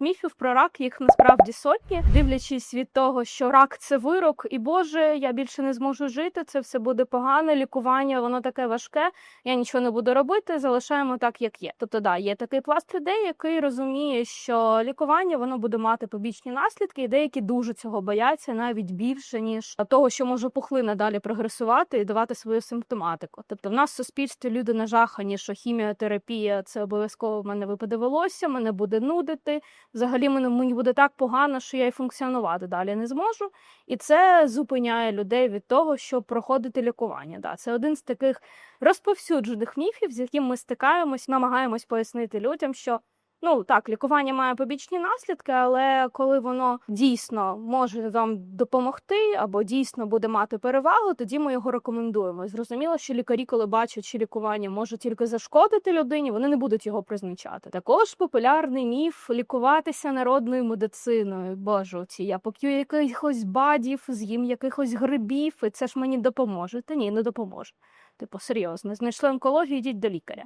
Міфів про рак їх насправді сотні, дивлячись від того, що рак це вирок, і Боже, я більше не зможу жити. Це все буде погано. Лікування воно таке важке. Я нічого не буду робити. Залишаємо так, як є. Тобто, да, є такий пласт людей, який розуміє, що лікування воно буде мати побічні наслідки, і деякі дуже цього бояться, навіть більше ніж того, що може пухлина далі прогресувати і давати свою симптоматику. Тобто, в нас в суспільстві люди нажахані, що хіміотерапія це обов'язково в мене випаде волосся, мене буде нудити. Взагалі мені буде так погано, що я й функціонувати далі не зможу. І це зупиняє людей від того, щоб проходити лікування. Да, це один з таких розповсюджених міфів, з яким ми стикаємось, намагаємось пояснити людям, що ну так, лікування має побічні наслідки, але коли воно дійсно може вам допомогти або дійсно буде мати перевагу, тоді ми його рекомендуємо. Зрозуміло, що лікарі, коли бачать, що лікування може тільки зашкодити людині, вони не будуть його призначати. Також популярний міф лікуватися народною медициною. Боже, ці я поп'ю якихось бадів, з'їм якихось грибів, і це ж мені допоможе. Та ні, не допоможе. Типу, серйозно, знайшли онкологію, йдіть до лікаря.